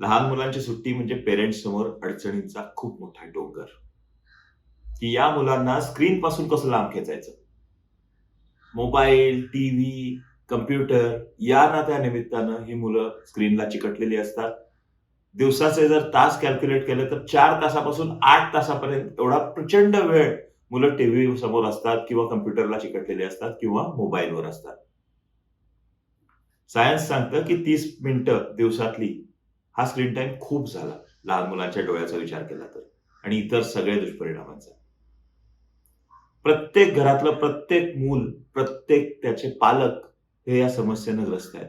लहान मुलांची सुट्टी म्हणजे पेरेंट्स समोर अडचणींचा खूप मोठा डोंगर. की या मुलांना स्क्रीन पासून कसं लांब खेचायचं? मोबाईल टीव्ही कम्प्युटर या ना त्या निमित्तानं ही मुलं स्क्रीनला चिकटलेली असतात. दिवसाचे जर तास कॅल्क्युलेट केले तर चार तासापासून आठ तासापर्यंत एवढा प्रचंड वेळ मुलं टीव्ही समोर असतात किंवा कम्प्युटरला चिकटलेली असतात किंवा मोबाईलवर असतात. सायन्स सांगतं की तीस मिनिटं दिवसातली हा स्क्रीन टाईम खूप झाला. लहान मुलांच्या डोळ्याचा विचार केला तर. आणि इतर सगळे दुष्परिणामांचा. प्रत्येक घरातलं प्रत्येक मूल प्रत्येक त्याचे पालक हे या समस्येनं ग्रस्त आहेत.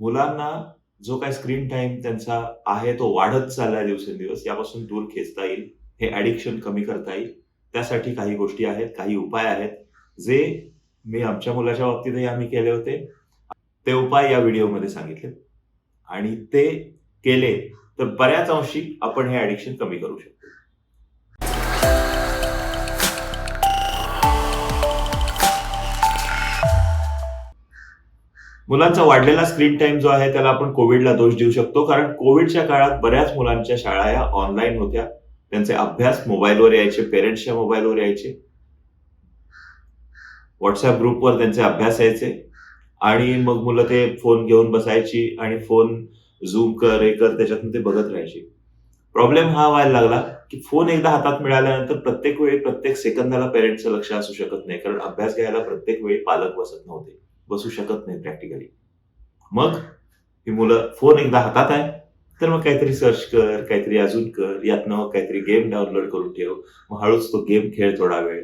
मुलांना जो काय स्क्रीन टाइम त्यांचा आहे तो वाढत चाललाय दिवसेंदिवस यापासून दूर खेचता येईल हे ऍडिक्शन कमी करता येईल. त्यासाठी काही गोष्टी आहेत काही उपाय आहेत जे मी आमच्या मुलाच्या बाबतीतही आम्ही केले होते. ते उपाय या व्हिडिओमध्ये सांगितले आणि ते केले तर बऱ्याच अंशी आपण हे ऍडिक्शन कमी करू शकतो. मुलांचा वाढलेला स्क्रीन टाइम जो आहे त्याला आपण कोविडला दोष देऊ शकतो. कारण कोविडच्या काळात बऱ्याच मुलांच्या शाळा या ऑनलाईन होत्या. त्यांचे अभ्यास मोबाईलवर यायचे पेरेंट्सच्या मोबाईलवर यायचे. व्हॉट्सअप ग्रुपवर त्यांचे अभ्यास यायचे. आणि मग मुलं ते फोन घेऊन बसायची आणि फोन झूम कर हे कर त्याच्यातून ते बघत राहायची. प्रॉब्लेम हा व्हायला लागला की फोन एकदा हातात मिळाल्यानंतर प्रत्येक वेळी प्रत्येक सेकंदाला पेरेंट्सचं लक्ष असू शकत नाही. कारण अभ्यास घ्यायला प्रत्येक वेळी पालक बसत नव्हते. बसू शकत नाही प्रॅक्टिकली मग ही मुलं फोन एकदा हातात आहे तर मग काहीतरी सर्च कर काहीतरी अजून कर यातनं काहीतरी गेम डाउनलोड करून ठेव. मग हळूच तो गेम खेळ थोडा वेळ.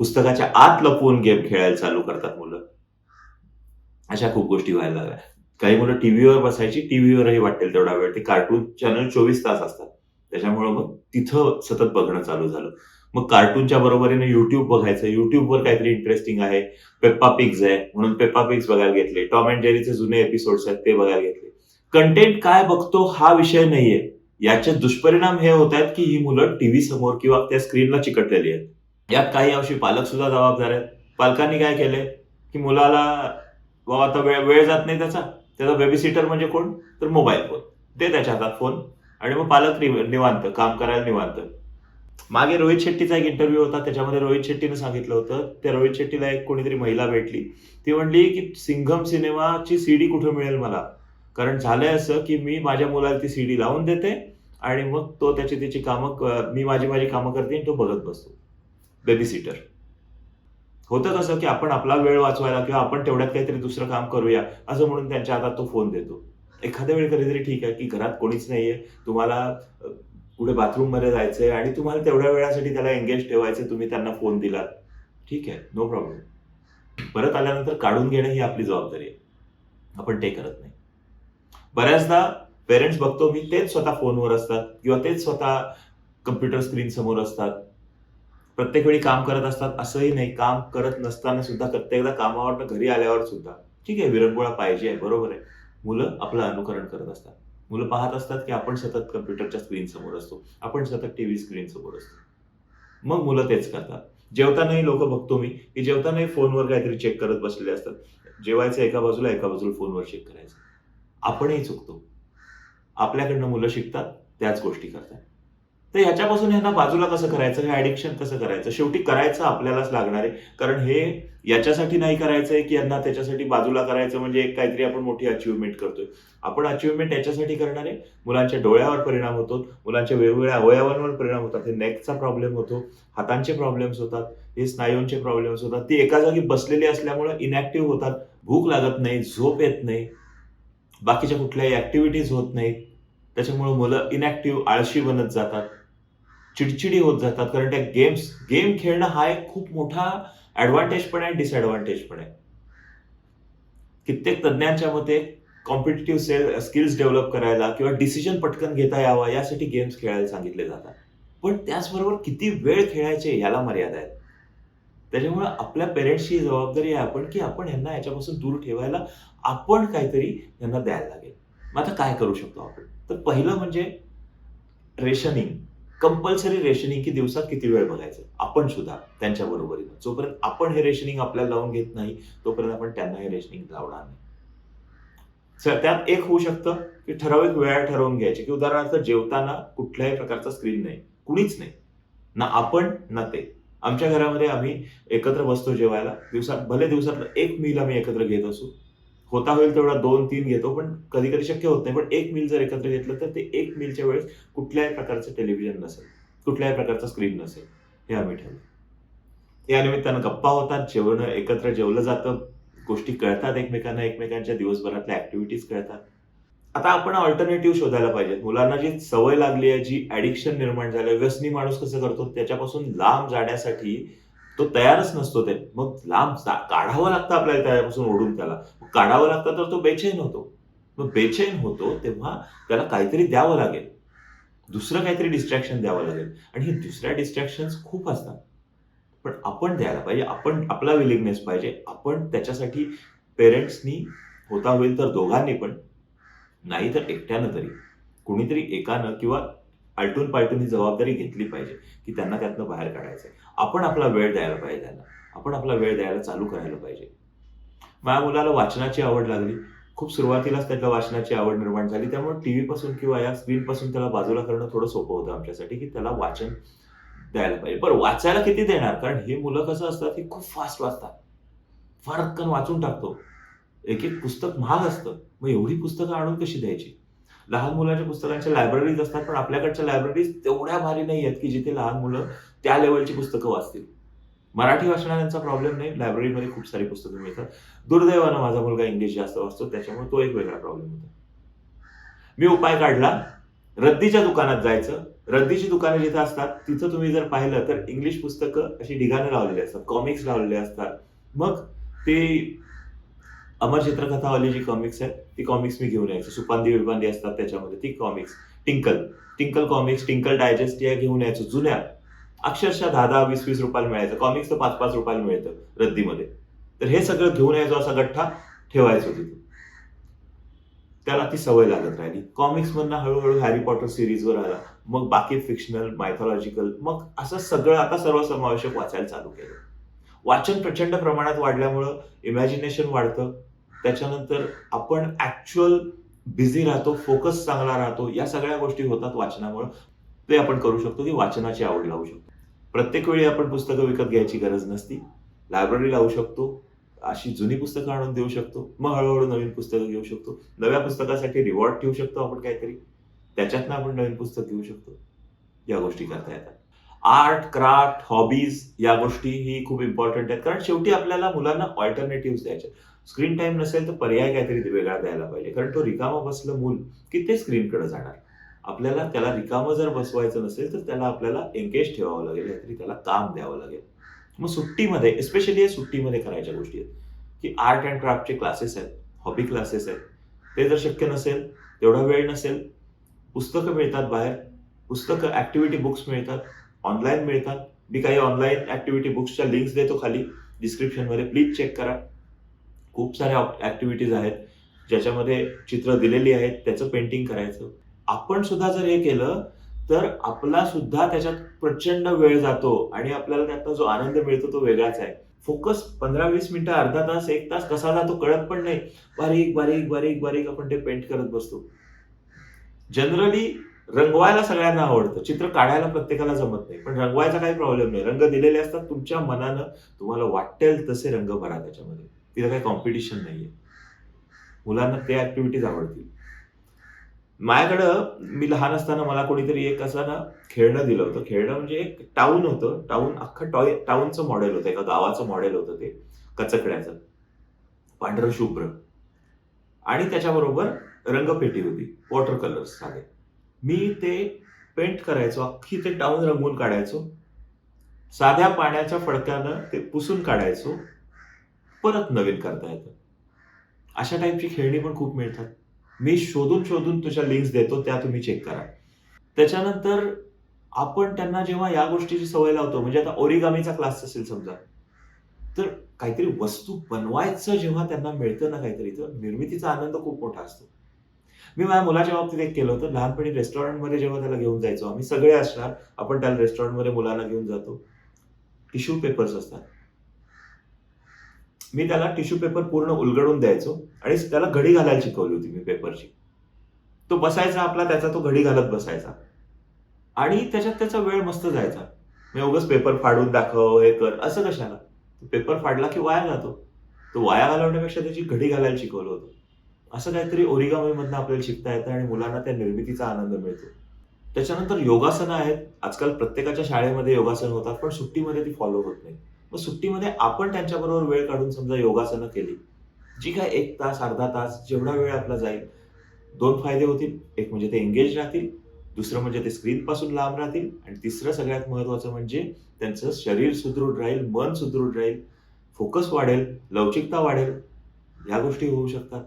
पुस्तकाच्या आत लपवून गेम खेळायला चालू करतात मुलं. अशा खूप गोष्टी व्हायला लागल्या. काही मुलं टीव्हीवर बसायची टीव्हीवरही वाटेल तेवढा वेळ. ते कार्टून चॅनल चोवीस तास असतात. त्याच्यामुळे मग तिथं सतत बघणं चालू झालं. मग कार्टूनच्या बरोबरीने युट्यूब बघायचं. युट्यूबवर काहीतरी इंटरेस्टिंग आहे. पेप्पा पिक्स आहे. म्हणून पेप्पा पिक्स बघायला घेतले. टॉम अँड जेरीचे जुने एपिसोड्स आहेत ते बघायला घेतले. कंटेंट काय बघतो हा विषय नाहीये. याचे दुष्परिणाम हे होत आहेत की ही मुलं टीव्ही समोर किंवा त्या स्क्रीनला चिकटलेली आहेत. यात काही अंशी पालक सुद्धा जबाबदार आहेत. पालकांनी काय केले की मुलाला बाबा आता वेळ वेळ जात नाही त्याचा. त्याचा बेबी सिटर म्हणजे कोण? तर मोबाईल फोन ते त्याच्या हातात फोन आणि मग पालक निवांत काम करायला निवांत. मागे रोहित शेट्टीचा एक इंटरव्ह्यू होता. त्याच्यामध्ये रोहित शेट्टीनं सांगितलं होतं. त्या रोहित शेट्टीला एक कोणीतरी महिला भेटली. ती म्हणली की सिंघम सिनेमाची सीडी कुठे मिळेल मला? कारण झालंय असं की मी माझ्या मुलाला ती सीडी लावून देते आणि मग तो त्याची त्याची कामं मी माझी माझी कामं करते आणि तो बघत बसतो. बेबी सिटर होतं कसं की आपण आपला वेळ वाचवायला किंवा आपण तेवढ्यात काहीतरी दुसरं काम करूया असं म्हणून त्यांच्या हातात तो फोन देतो. एखाद्या वेळी कधीतरी ठीक आहे की घरात कोणीच नाहीये तुम्हाला कुठे बाथरूममध्ये जायचंय आणि तुम्हाला तेवढ्या वेळासाठी त्याला एंगेज ठेवायचं तुम्ही त्यांना फोन दिला ठीक आहे नो प्रॉब्लेम परत आल्यानंतर काढून घेणं ही आपली जबाबदारी आहे. आपण ते करत नाही. बऱ्याचदा पेरेंट्स बघतो मी तेच स्वतः फोनवर असतात किंवा तेच स्वतः कम्प्युटर स्क्रीन समोर असतात. प्रत्येक वेळी काम करत असतात असंही नाही. काम करत नसताना सुद्धा प्रत्येकदा कामावर घरी आल्यावर सुद्धा. ठीक आहे विरंगुळा पाहिजे आहे बरोबर आहे. मुलं आपलं अनुकरण करत असतात. मुलं पाहत असतात की आपण सतत कम्प्युटरच्या स्क्रीन समोर असतो. आपण सतत टीव्ही स्क्रीन समोर असतो. मग मुलं तेच करतात. जेवतानाही लोक बघतो मी की जेवतानाही फोनवर काहीतरी चेक करत बसलेले असतात. जेवायचं एका बाजूला एका बाजूला फोनवर चेक करायचं. आपणही चुकतो. आपल्याकडनं मुलं शिकतात त्याच गोष्टी करतात. तर ह्याच्यापासून ह्यांना बाजूला कसं करायचं? हे ऍडिक्शन कसं करायचं? शेवटी करायचं आपल्यालाच लागणार. आहे कारण हे याच्यासाठी नाही करायचंय की यांना त्याच्यासाठी बाजूला करायचं म्हणजे एक काहीतरी आपण मोठी अचिव्हमेंट करतोय. आपण अचिव्हमेंट याच्यासाठी करणार? आहे मुलांच्या डोळ्यावर परिणाम होतो. मुलांच्या वेगवेगळ्या अवयवांवर परिणाम होतात. हे नेकचा प्रॉब्लेम होतो. हातांचे प्रॉब्लेम्स होतात. हे स्नायूंचे प्रॉब्लेम्स होतात. ती एका जागी बसलेली असल्यामुळे इनॅक्टिव्ह होतात. भूक लागत नाही झोप येत नाही. बाकीच्या कुठल्याही ऍक्टिव्हिटीज होत नाहीत. त्याच्यामुळे मुलं इनॅक्टिव्ह आळशी बनत जातात. चिडचिडी होत जातात. कारण त्या गेम्स गेम खेळणं हा एक खूप मोठा ऍडव्हान्टेज पण आहे डिसएडव्हान्टेज पण आहे. कित्येक तज्ज्ञांच्या मते कॉम्पिटेटिव्ह स्किल्स डेव्हलप करायला किंवा डिसिजन पटकन घेता यावा यासाठी गेम्स खेळायला सांगितले जातात. पण त्याचबरोबर किती वेळ खेळायचे याला मर्यादा आहेत. त्याच्यामुळे आपल्या पेरेंट्सची जबाबदारी आहे आपण की आपण यांना याच्यापासून दूर ठेवायला आपण काहीतरी यांना द्यायला लागेल. मग आता काय करू शकतो आपण? तर पहिलं म्हणजे रेशनिंग कंपल्सरी रेशनिंग की दिवसात किती वेळ बघायचं? आपण सुद्धा त्यांच्या बरोबरीनं. जोपर्यंत आपण हे रेशनिंग आपल्याला लावून घेत नाही तोपर्यंत आपण त्यांना हे रेशनिंग लावणार नाही. त्यात एक होऊ शकतं की ठराविक वेळा ठरवून घ्यायचे. की उदाहरणार्थ जेवताना कुठल्याही प्रकारचा स्क्रीन नाही. कुणीच नाही. ना आपण ना ते. आमच्या घरामध्ये आम्ही एकत्र बसतो जेवायला. दिवसात भले दिवसातलं एक मील आम्ही एकत्र घेत असू होता होईल तेवढा दोन तीन घेतो पण कधी कधी शक्य होत नाही. पण एक मिल जर एकत्र घेतलं तर ते एक मिलच्या वेळेस कुठल्याही प्रकारचं टेलिव्हिजन नसेल कुठल्याही प्रकारचा स्क्रीन नसेल हे आम्ही ठेवलं. या निमित्तानं गप्पा होतात जेवण एकत्र जेवलं जातं गोष्टी कळतात एकमेकांना एकमेकांच्या दिवसभरातल्या ऍक्टिव्हिटीज कळतात. आता आपण ऑल्टरनेटिव्ह शोधायला पाहिजे मुलांना जी सवय लागली आहे जी ऍडिक्शन निर्माण झालंय व्यसनी माणूस कसं करतो त्याच्यापासून लांब जाण्यासाठी तो तयारच नसतो ते. मग लांब काढावं लागतं आपल्याला त्यापासून ओढून त्याला. काढावं लागतं तर तो बेचैन होतो. मग बेचैन होतो तेव्हा त्याला काहीतरी द्यावं लागेल. दुसरं काहीतरी डिस्ट्रॅक्शन द्यावं लागेल. आणि हे दुसऱ्या डिस्ट्रॅक्शन्स खूप असतात. पण आपण द्यायला पाहिजे. आपण आपला विलिंगनेस पाहिजे. आपण त्याच्यासाठी पेरेंट्सनी होता होईल तर दोघांनी पण. नाही तर एकट्यानं तरी. कुणीतरी एकानं किंवा आलटून पालटून ही जबाबदारी घेतली पाहिजे की त्यांना त्यातनं बाहेर काढायचं आहे आपण आपला वेळ द्यायला पाहिजे त्यांना. आपण आपला वेळ द्यायला चालू करायला पाहिजे. माझ्या मुलाला वाचनाची आवड लागली. खूप सुरुवातीलाच त्याला वाचनाची आवड निर्माण झाली. त्यामुळे टीव्ही पासून किंवा या स्क्रीनपासून त्याला बाजूला करणं थोडं सोपं होतं आमच्यासाठी की त्याला वाचन द्यायला पाहिजे. बरं वाचायला किती देणार? कारण हे मुलं कसं असतात की खूप फास्ट वाचतात. फारक्कन वाचून टाकतो. एक एक पुस्तक महाग असतं. मग एवढी पुस्तकं आणून कशी द्यायची? लहान मुलांच्या पुस्तकांच्या लायब्ररीज असतात पण आपल्याकडच्या लायब्ररीज तेवढ्या भारी नाही आहेत की जिथे लहान मुलं त्या लेवलची पुस्तकं वाचतील. मराठी वाचणाऱ्यांचा प्रॉब्लेम नाही. लायब्ररीमध्ये खूप सारी पुस्तकं मिळतात. दुर्दैवानं माझा मुलगा इंग्लिश जास्त वाचतो. त्याच्यामुळे तो एक वेगळा प्रॉब्लेम होता. मी उपाय काढला. रद्दीच्या दुकानात जायचं. रद्दीची दुकानं जिथं असतात तिथं तुम्ही जर पाहिलं तर इंग्लिश पुस्तकं अशी ढिगाने लावलेली असतात. कॉमिक्स लावलेले असतात. मग ते अमर चित्रकथावाली जी कॉमिक्स आहेत ती कॉमिक्स मी घेऊन यायचो. सुपांदी विपांदी असतात त्याच्यामध्ये. ती comics Tinkle Tinkle comics Tinkle digest या घेऊन यायचो. जुन्या अक्षरशः दहा दहा वीस वीस रुपयाला मिळायचं. कॉमिक्स पाच पाच रुपयाला मिळतं रद्दीमध्ये. तर हे सगळं घेऊन यायचो असा गठ्ठा ठेवायचो तिथे. त्याला ती सवय लागत राहिली. कॉमिक्स मधनं हळूहळू हॅरी पॉटर सिरीजवर आला. मग बाकी फिक्शनल मायथॉलॉजिकल मग असं सगळं आता सर्वसमावेशक वाचायला चालू केलं. वाचन प्रचंड प्रमाणात वाढल्यामुळं इमॅजिनेशन वाढतं. त्याच्यानंतर आपण ऍक्च्युअल बिझी राहतो फोकस चांगला राहतो या सगळ्या गोष्टी होतात वाचनामुळं. ते आपण करू शकतो की वाचनाची आवड लावू शकतो. प्रत्येक वेळी आपण पुस्तकं विकत घ्यायची गरज नसती. लायब्ररी लावू शकतो. अशी जुनी पुस्तकं आणून देऊ शकतो. मग हळूहळू नवीन पुस्तकं घेऊ शकतो. नव्या पुस्तकासाठी रिवॉर्ड ठेवू शकतो आपण काहीतरी. त्याच्यातनं आपण नवीन पुस्तक घेऊ शकतो. या गोष्टी करता येतात. आर्ट क्राफ्ट हॉबीज या गोष्टी ही खूप इम्पॉर्टंट आहेत. कारण शेवटी आपल्याला मुलांना ऑल्टरनेटिव्ह द्यायचे. स्क्रीन टाइम नसेल तर पर्याय काहीतरी वेगळा द्यायला पाहिजे. कारण तो रिकामा बसलं मूल की ते स्क्रीनकडे जाणार. आपल्याला त्याला रिकामं जर बसवायचं नसेल तर त्याला आपल्याला एंगेज ठेवावं लागेल काहीतरी त्याला काम द्यावं लागेल. मग सुट्टीमध्ये एस्पेशली सुट्टीमध्ये करायच्या गोष्टी आहेत की आर्ट अँड क्राफ्टचे क्लासेस आहेत हॉबी क्लासेस आहेत. ते जर शक्य नसेल तेवढा वेळ नसेल पुस्तकं मिळतात बाहेर पुस्तकं ऍक्टिव्हिटी बुक्स मिळतात ऑनलाईन मिळतात. मी काही ऑनलाईन ऍक्टिव्हिटी बुक्सच्या लिंक्स देतो खाली डिस्क्रिप्शनमध्ये प्लीज चेक करा. खूप साऱ्या ऍक्टिव्हिटीज आहेत ज्याच्यामध्ये चित्र दिलेली आहेत त्याचं पेंटिंग करायचं. आपण सुद्धा जर हे केलं तर आपला सुद्धा त्याच्यात प्रचंड वेळ जातो आणि आपल्याला त्यातनं जो आनंद मिळतो तो वेगळाच आहे. फोकस पंधरा वीस मिनिटं अर्धा तास एक तास कसा जातो कळत पण नाही. बारीक बारीक बारीक बारीक आपण ते पेंट करत बसतो. जनरली रंगवायला सगळ्यांना आवडतं. चित्र काढायला प्रत्येकाला जमत नाही. पण रंगवायचा काही प्रॉब्लेम नाही. रंग दिलेले असतात तुमच्या मनानं तुम्हाला वाटेल तसे रंग भरा त्याच्यामध्ये. तिथं काही कॉम्पिटिशन नाहीये. मुलांना ते ऍक्टिव्हिटीज आवडतील. माझ्याकडं मी लहान असताना मला कोणीतरी एक असं ना खेळणं दिलं होतं. खेळणं म्हणजे एक टाऊन होतं. टाऊन अख्खं टॉय टाऊनचं मॉडेल होतं. एका गावाचं मॉडेल होतं ते. कचकड्याचं. पांढरं शुभ्र. आणि त्याच्याबरोबर रंगपेटी होती. वॉटर कलर्स साधे मी ते पेंट करायचो. अख्खी ते टाऊन रंगवून काढायचो. साध्या पाण्याच्या फडक्यानं ते पुसून काढायचो. परत नवीन करता येतं. अशा टाईपची खेळणी पण खूप मिळतात. मी शोधून शोधून तुझ्या लिंक्स देतो त्या तुम्ही चेक करा. त्याच्यानंतर आपण त्यांना जेव्हा या गोष्टीची सवय लावतो म्हणजे आता ओरिगामीचा क्लास असेल समजा तर काहीतरी वस्तू बनवायचं जेव्हा त्यांना मिळतं ना काहीतरी तर निर्मितीचा आनंद खूप मोठा असतो. मी माझ्या मुलाच्या बाबतीत एक केलं होतं लहानपणी रेस्टॉरंटमध्ये जेव्हा त्याला घेऊन जायचो आम्ही सगळे असणार आपण त्याला रेस्टॉरंटमध्ये मुलांना घेऊन जातो. टिश्यू पेपर्स असतात. मी त्याला टिश्यू पेपर पूर्ण उलगडून द्यायचो. आणि त्याला घडी घालायला शिकवली होती मी पेपरची तो बसायचा आपला त्याचा तो घडी घालत बसायचा. आणि त्याच्यात त्याचा वेळ मस्त जायचा. मी उगाच पेपर फाडून दाखव हे कर असं कशाला? पेपर फाडला की वाया जातो. तो वाया घालवण्यापेक्षा त्याची घडी घालायला शिकवलं होतं. असं काहीतरी ओरिगामीमधनं आपल्याला शिकता येतं आणि मुलांना त्या निर्मितीचा आनंद मिळतो. त्याच्यानंतर योगासनं आहेत. आजकाल प्रत्येकाच्या शाळेमध्ये योगासन होतात पण सुट्टीमध्ये ती फॉलो होत नाही. मग सुट्टीमध्ये आपण त्यांच्याबरोबर वेळ काढून समजा योगासनं केली. जी काय एक तास अर्धा तास जेवढा वेळ आपला जाईल दोन फायदे होतील. एक म्हणजे ते एंगेज राहतील दुसरं म्हणजे ते स्क्रीन पासून लांब राहतील आणि तिसरं सगळ्यात महत्वाचं म्हणजे त्यांचं शरीर सुदृढ राहील मन सुदृढ राहील फोकस वाढेल लवचिकता वाढेल. ह्या गोष्टी होऊ शकतात.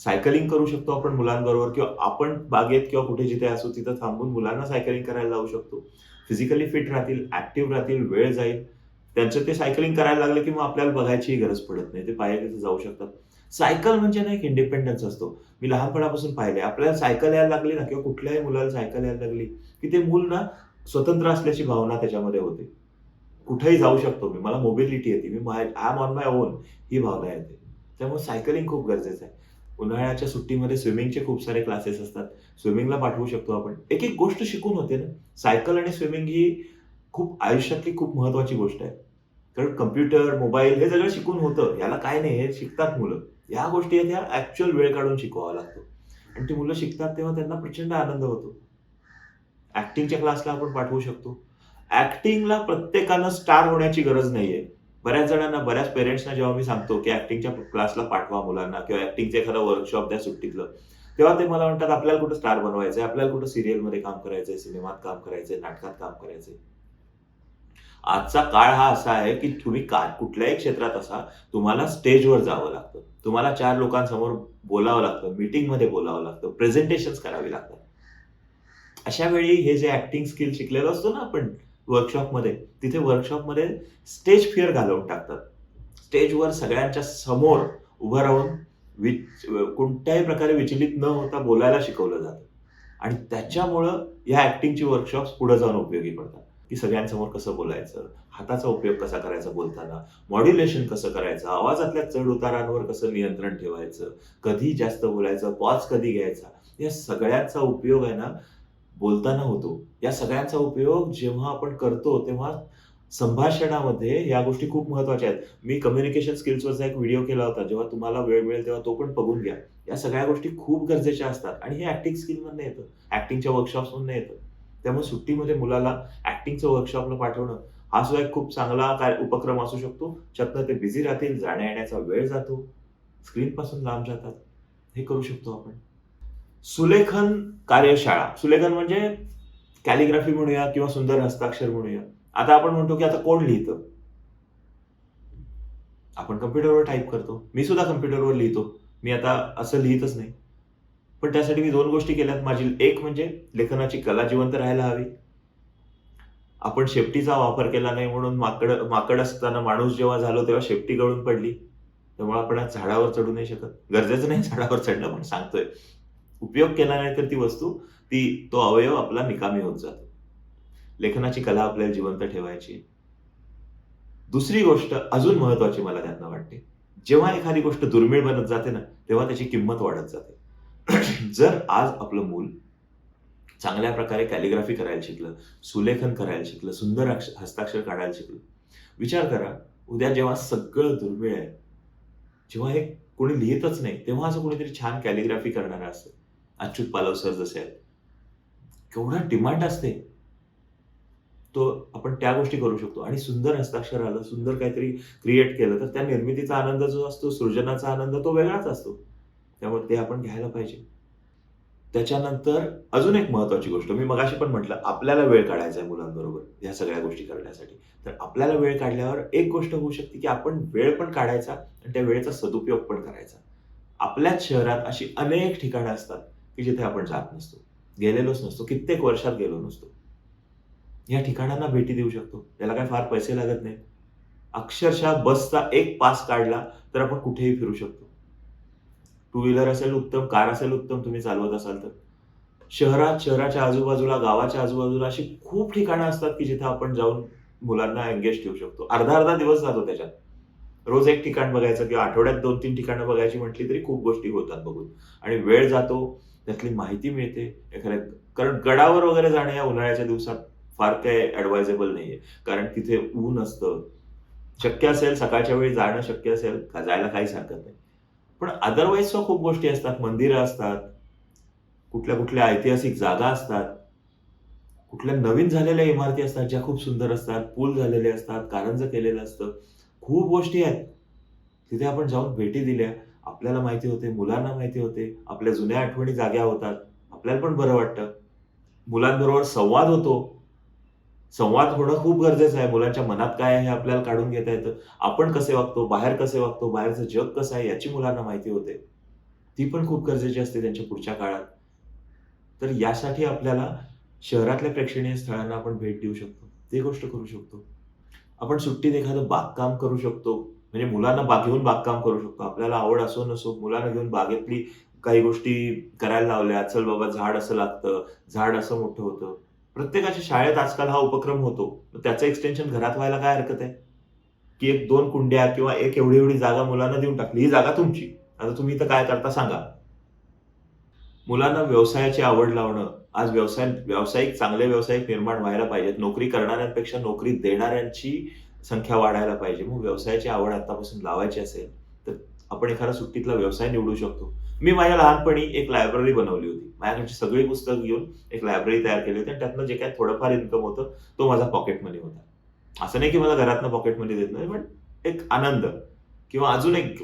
सायकलिंग करू शकतो आपण मुलांबरोबर किंवा आपण बागेत किंवा कुठे जिथे असू तिथं थांबून मुलांना सायकलिंग करायला लावू शकतो. फिजिकली फिट राहतील ऍक्टिव्ह राहतील वेळ जाईल. त्यांचं ते सायकलिंग करायला लागले की मग आपल्याला बघायचीही गरज पडत नाही. ते पाया तिथे जाऊ शकतात. सायकल म्हणजे ना एक इंडिपेंडन्स असतो. मी लहानपणापासून पाहिले आपल्याला सायकल यायला लागली ना किंवा कुठल्याही मुलाला सायकल यायला लागली की ते मूल ना स्वतंत्र असल्याची भावना त्याच्यामध्ये होते. कुठेही जाऊ शकतो मी. मला मोबिलिटी येते. मी I am on my own ही भावना येते. त्यामुळे सायकलिंग खूप गरजेचं आहे. उन्हाळ्याच्या सुट्टीमध्ये स्विमिंगचे खूप सारे क्लासेस असतात. स्विमिंगला पाठवू शकतो आपण. एक एक गोष्ट शिकून होते ना. सायकल आणि स्विमिंग ही खूप आयुष्यातली खूप महत्वाची गोष्ट आहे. कारण कम्प्युटर मोबाईल हे सगळं शिकून होतं. याला काय नाही हे शिकतात मुलं. या गोष्टी आहेत ह्या ऍक्च्युअल वेळ काढून शिकवावा लागतो. आणि ती मुलं शिकतात तेव्हा त्यांना प्रचंड आनंद होतो. ऍक्टिंगच्या क्लासला आपण पाठवू शकतो. ऍक्टिंगला प्रत्येकानं स्टार होण्याची गरज नाहीये. बऱ्याच जणांना बऱ्याच पेरेंट्सना जेव्हा मी सांगतो की ऍक्टिंगच्या क्लासला पाठवा मुलांना किंवा ऍक्टिंगचं एखादा वर्कशॉप द्या सुट्टीतलं तेव्हा ते मला म्हणतात आपल्याला कुठं स्टार बनवायचंय? आपल्याला कुठं सिरियलमध्ये काम करायचंय सिनेमात काम करायचंय नाटकात काम करायचंय? आजचा काळ हा असा आहे की तुम्ही का कुठल्याही क्षेत्रात असा तुम्हाला स्टेजवर जावं लागतं. तुम्हाला चार लोकांसमोर बोलावं लागतं मीटिंगमध्ये बोलावं लागतं प्रेझेंटेशन करावी लागतात. अशा वेळी हे जे ऍक्टिंग स्किल शिकलेलं असतो ना आपण वर्कशॉपमध्ये तिथे वर्कशॉपमध्ये स्टेज फिअर घालवून टाकतात. स्टेजवर सगळ्यांच्या समोर उभं राहून विच कोणत्याही प्रकारे विचलित न होता बोलायला शिकवलं जातं. आणि त्याच्यामुळं या ऍक्टिंगची वर्कशॉप्स पुढे जाऊन उपयोगी पडतात. की सगळ्यांसमोर कसं बोलायचं? हाताचा उपयोग कसा करायचा बोलताना? मॉड्युलेशन कसं करायचं? आवाजातल्या चढ उतारांवर कसं नियंत्रण ठेवायचं? कधी जास्त बोलायचं? पॉज कधी घ्यायचा? या सगळ्याचा उपयोग आहे ना बोलताना होतो. या सगळ्यांचा उपयोग जेव्हा आपण करतो तेव्हा संभाषणामध्ये या गोष्टी खूप महत्त्वाच्या आहेत. मी कम्युनिकेशन स्किल्सवरचा एक व्हिडिओ केला होता. जेव्हा तुम्हाला वेळ मिळेल तेव्हा तो पण बघून घ्या. या सगळ्या गोष्टी खूप गरजेच्या असतात. आणि हे ऍक्टिंग स्किलमधनं येतं. ऍक्टिंगच्या वर्कशॉप्समधनं येतं. त्यामुळे सुट्टीमध्ये मुलाला ऍक्टिंगचं वर्कशॉपला पाठवणं हा सुद्धा एक खूप चांगला काय उपक्रम असू शकतो. त्यातनं ते बिझी राहतील जाण्या येण्याचा वेळ जातो स्क्रीन पासून लांब जातात हे करू शकतो आपण. सुलेखन कार्यशाळा सुलेखन म्हणजे कॅलिग्राफी म्हणूया किंवा सुंदर हस्ताक्षर म्हणूया. आता आपण म्हणतो की आता कोण लिहितं? आपण कम्प्युटरवर टाईप करतो. मी सुद्धा कम्प्युटरवर लिहितो. मी आता असं लिहितच नाही. पण त्यासाठी मी दोन गोष्टी केल्यात. माझी एक म्हणजे लेखनाची कला जिवंत राहायला हवी. आपण शेपटीचा वापर केला नाही म्हणून माकड माकड असताना माणूस जेव्हा झालो तेव्हा शेपटी गळून पडली. त्यामुळे आपण आज झाडावर चढू नाही शकत. गरजेचं नाही झाडावर चढणं पण सांगतोय. उपयोग केला नाही तर ती वस्तू ती तो अवयव आपला निकामी होत जातो. लेखनाची कला आपल्याला जिवंत ठेवायची. दुसरी गोष्ट अजून महत्वाची मला त्यांना वाटते. जेव्हा एखादी गोष्ट दुर्मिळ बनत जाते ना तेव्हा त्याची किंमत वाढत जाते. जर आज आपलं मूल चांगल्या प्रकारे कॅलिग्राफी करायला शिकलं सुलेखन करायला शिकलं सुंदर हस्ताक्षर काढायला शिकलं विचार करा उद्या जेव्हा सगळं दुर्मिळ आहे जेव्हा हे कोणी लिहितच नाही तेव्हा असं कोणीतरी छान कॅलिग्राफी करणारं असतं अच्युत पालव सर जसे आहेत केवढा डिमांड असते. तो आपण त्या गोष्टी करू शकतो. आणि सुंदर हस्ताक्षर आलं सुंदर काहीतरी क्रिएट केलं तर त्या निर्मितीचा आनंद जो असतो सृजनाचा आनंद तो वेगळाच असतो. त्यामुळे ते आपण घ्यायला पाहिजे. त्याच्यानंतर अजून एक महत्वाची गोष्ट मी मगाशी पण म्हटलं आपल्याला वेळ काढायचा आहे मुलांबरोबर ह्या सगळ्या गोष्टी करण्यासाठी. तर आपल्याला वेळ काढल्यावर एक गोष्ट होऊ शकते की आपण वेळ पण काढायचा आणि त्या वेळेचा सदुपयोग पण करायचा. आपल्याच शहरात अशी अनेक ठिकाणं असतात की जिथे आपण जात नसतो गेलेलोच नसतो कित्येक वर्षात गेलो नसतो. या ठिकाणांना भेटी देऊ शकतो. त्याला काय फार पैसे लागत नाही अक्षरशः बसचा एक पास काढला तर आपण कुठेही फिरू शकतो. टू व्हीलर असेल उत्तम कार असेल उत्तम तुम्ही चालवत असाल तर. शहरात शहराच्या आजूबाजूला गावाच्या आजूबाजूला अशी खूप ठिकाणं असतात की जिथे आपण जाऊन मुलांना एंगेज ठेवू शकतो. अर्धा अर्धा दिवस जातो त्याच्यात. रोज एक ठिकाण बघायचं किंवा आठवड्यात दोन तीन ठिकाणं बघायची म्हटली तरी खूप गोष्टी होतात बघून. आणि वेळ जातो त्यातली माहिती मिळते. एखाद्या कारण गडावर वगैरे जाणं या उन्हाळ्याच्या दिवसात फार काय ऍडवायझेबल नाहीये. कारण तिथे ऊन असतं. शक्य असेल सकाळच्या वेळी जाणं शक्य असेल का जायला काहीच हरकत नाही. पण अदरवाईज खूप गोष्टी असतात. मंदिरं असतात. कुठल्या कुठल्या ऐतिहासिक जागा असतात. कुठल्या नवीन झालेल्या इमारती असतात ज्या खूप सुंदर असतात. पूल झालेले असतात. कारंज केलेलं असतं. खूप गोष्टी आहेत. तिथे आपण जाऊन भेटी दिल्या. आपल्याला माहिती होते. मुलांना माहिती होते. आपल्या जुन्या आठवणी जाग्या होतात. आपल्याला पण बरं वाटतं. मुलांबरोबर संवाद होतो. संवाद होणं खूप गरजेचं आहे. मुलांच्या मनात काय आहे हे आपल्याला काढून घेता येतं. आपण कसे वागतो? बाहेर कसे वागतो? बाहेरचं जग कसं आहे? याची मुलांना माहिती होते. ती पण खूप गरजेची असते त्यांच्या पुढच्या काळात. तर यासाठी आपल्याला शहरातल्या प्रेक्षणीय स्थळांना आपण भेट देऊ शकतो. ते गोष्ट करू शकतो. आपण सुट्टीत एखादं बागकाम करू शकतो. म्हणजे मुलांना बाग घेऊन बागकाम करू शकतो. आपल्याला आवड असो नसो मुलांना घेऊन बागेतली काही गोष्टी करायला लावल्या. चल बाबा झाड असं लागतं. झाड असं मोठं होतं. प्रत्येकाच्या शाळेत आजकाल हा उपक्रम होतो. मग त्याचं एक्सटेन्शन घरात व्हायला काय हरकत आहे? की एक दोन कुंड्या किंवा एक एवढी एवढी जागा मुलांना देऊन टाकली ही जागा तुमची. आता तुम्ही इथं काय करता सांगा. मुलांना व्यवसायाची आवड लावणं आज व्यवसाय व्यावसायिक चांगले व्यावसायिक निर्माण व्हायला पाहिजेत. नोकरी करणाऱ्यांपेक्षा नोकरी देणाऱ्यांची संख्या वाढायला पाहिजे. मग व्यवसायाची आवड आतापासून लावायची असेल आपण एखादा सुट्टीतला व्यवसाय निवडू शकतो. मी माझ्या लहानपणी एक लायब्ररी बनवली होती. माझ्याकडची सगळी पुस्तक घेऊन एक लायब्ररी तयार केली होती आणि त्यातनं जे काय थोडंफार इन्कम होतं तो माझा पॉकेट मनी होता. असं नाही की मला घरातनं पॉकेट मनी देत नाही पण एक आनंद किंवा अजून एक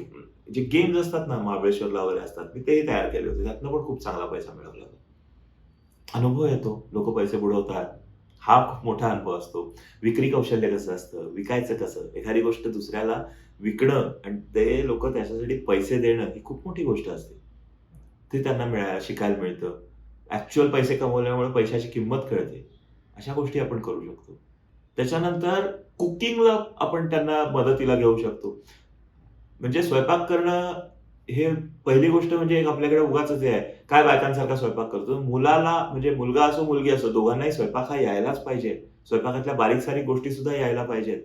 जे गेम्स असतात ना महाबळेश्वरला वगैरे असतात मी तेही तयार केले होते. त्यातनं पण खूप चांगला पैसा मिळवला होता. अनुभव येतो. लोक पैसे बुडवतात. हा खूप मोठा अनुभव असतो. विक्री कौशल्य कसं असतं? विकायचं कसं? एखादी गोष्ट दुसऱ्याला विकणं आणि ते लोक त्याच्यासाठी पैसे देणं ही खूप मोठी गोष्ट असते. ते त्यांना मिळा शिकायला मिळतं. ऍक्च्युअल पैसे कमवल्यामुळे पैशाची किंमत कळते. अशा गोष्टी आपण करू शकतो. त्याच्यानंतर कुकिंगला आपण त्यांना मदतीला घेऊ शकतो. म्हणजे स्वयंपाक करणं हे पहिली गोष्ट म्हणजे एक आपल्याकडे उगाच आहे. काय बायकांसारखा स्वयंपाक करतो? मुलाला म्हणजे मुलगा असो मुलगी असो दोघांनाही स्वयंपाक हा यायलाच पाहिजे. स्वयंपाकातल्या बारीक सारीक गोष्टी सुद्धा यायला पाहिजेत.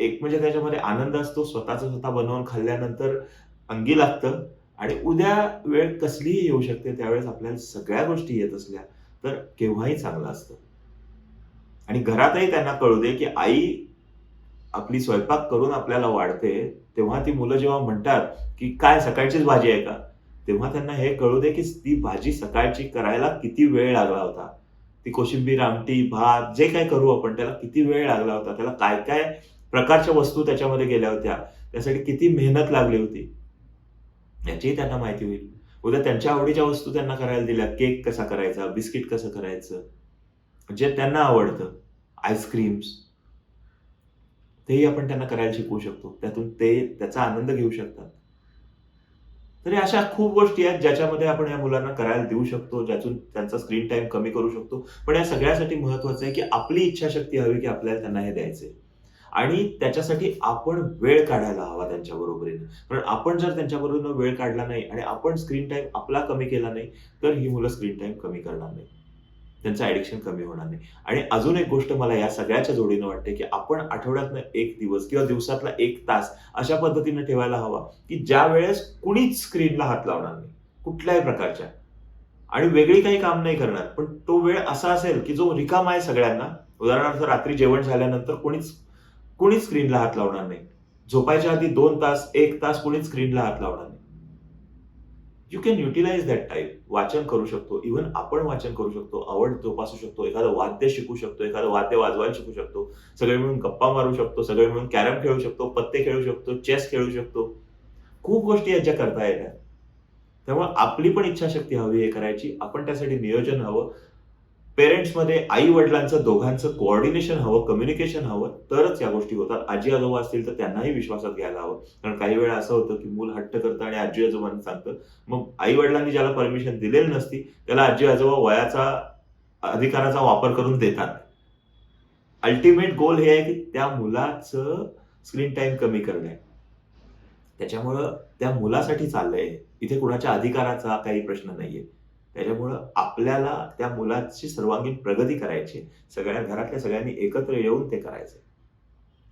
एक म्हणजे त्याच्यामध्ये आनंद असतो स्वतःच स्वतः बनवून खाल्ल्यानंतर अंगी लागतं आणि उद्या वेळ कसलीही येऊ शकते त्यावेळेस आपल्याला सगळ्या गोष्टी येत असल्या तर केव्हाही चांगलं असतं. आणि घरातही त्यांना कळू दे की आई आपली स्वयंपाक करून आपल्याला वाढते तेव्हा ती मुलं जेव्हा म्हणतात की काय सकाळचीच भाजी आहे का? तेव्हा त्यांना हे कळू दे की ती भाजी सकाळची करायला किती वेळ लागला होता. ती कोशिंबीर आमटी भात जे काय करू आपण त्याला किती वेळ लागला होता त्याला काय काय प्रकारच्या वस्तू त्याच्यामध्ये गेल्या होत्या. त्यासाठी किती मेहनत लागली होती. याचीही त्यांना माहिती होईल. उद्या त्यांच्या आवडीच्या वस्तू त्यांना करायला दिल्या. केक कसा करायचा? बिस्किट कसं करायचं? जे त्यांना आवडतं. आईस्क्रीम्स तेही आपण त्यांना करायला शिकवू शकतो. त्यातून ते त्याचा आनंद घेऊ शकतात. तरी अशा खूप गोष्टी आहेत ज्याच्यामध्ये आपण या मुलांना करायला देऊ शकतो ज्यातून त्यांचा स्क्रीन टाइम कमी करू शकतो. पण या सगळ्यासाठी महत्वाचं आहे की आपली इच्छाशक्ती हवी की आपल्याला त्यांना हे द्यायचे आणि त्याच्यासाठी आपण वेळ काढायला हवा त्यांच्या बरोबरीनं. कारण आपण जर त्यांच्याबरोबर वेळ काढला नाही आणि आपण स्क्रीन टाइम आपला कमी केला नाही तर ही मुलं स्क्रीन टाइम कमी करणार नाही. त्यांचं ऍडिक्शन कमी होणार नाही. आणि अजून एक गोष्ट मला या सगळ्याच्या जोडीनं वाटते की आपण आठवड्यातनं एक दिवस किंवा दिवसातला एक तास अशा पद्धतीने ठेवायला हवा की ज्या वेळेस कुणीच स्क्रीनला हात लावणार नाही. कुठल्याही प्रकारच्या. आणि वेगळी काही काम नाही करणार. पण तो वेळ असा असेल की जो रिकाम आहे सगळ्यांना. उदाहरणार्थ रात्री जेवण झाल्यानंतर कोणीच कुणीच स्क्रीनला हात लावणार नाही. झोपायच्या आधी दोन तास एक तास कुणीच स्क्रीनला हात लावणार नाही. You can utilise that type वाचन करू शकतो. इव्हन आपण वाचन करू शकतो. आवड जोपासू शकतो. एखादं वाद्य शिकू शकतो. एखादं वाद्य वाजवायला शिकू शकतो. सगळे मिळून गप्पा मारू शकतो. सगळे मिळून कॅरम खेळू शकतो. पत्ते खेळू शकतो. चेस खेळू शकतो. खूप गोष्टी याच्या करता येतात. त्यामुळे आपली पण इच्छाशक्ती हवी हे करायची. आपण त्यासाठी नियोजन हवं. पेरेंट्समध्ये आई वडिलांचं दोघांचं कोऑर्डिनेशन हवं कम्युनिकेशन हवं तरच या गोष्टी होतात. आजी आजोबा असतील तर त्यांनाही विश्वासात घ्यायला हवं. कारण काही वेळा असं होतं की मूल हट्ट करतं आणि आजी आजोबांना सांगतं. मग आई वडिलांनी ज्याला परमिशन दिलेली नसती त्याला आजी आजोबा वयाचा अधिकाराचा वापर करून देतात. अल्टिमेट गोल हे आहे की त्या मुलाचं स्क्रीन टाइम कमी करणे. त्याच्यामुळं त्या मुलासाठी चाललंय. इथे कुणाच्या अधिकाराचा काही प्रश्न नाहीये. त्याच्यामुळं आपल्याला त्या मुलाची सर्वांगीण प्रगती करायची सगळ्या घरातल्या सगळ्यांनी एकत्र येऊन ते करायचे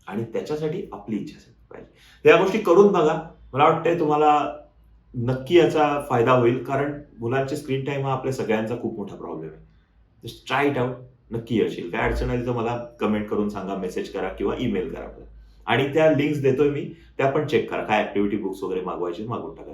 आणि त्याच्यासाठी आपली इच्छा असेल पाहिजे. या गोष्टी करून बघा. मला वाटतंय तुम्हाला नक्की याचा फायदा होईल. कारण मुलांचे स्क्रीन टाइम हा आपल्या सगळ्यांचा खूप मोठा प्रॉब्लेम आहे. जस्ट ट्राय इट आउट नक्की येशील. काय अडचण आली तर मला कमेंट करून सांगा मेसेज करा किंवा ईमेल करा आपल्याला आणि त्या लिंक्स देतोय मी. त्या पण चेक करा. काय ऍक्टिव्हिटी बुक्स वगैरे मागवायचे मागून टाका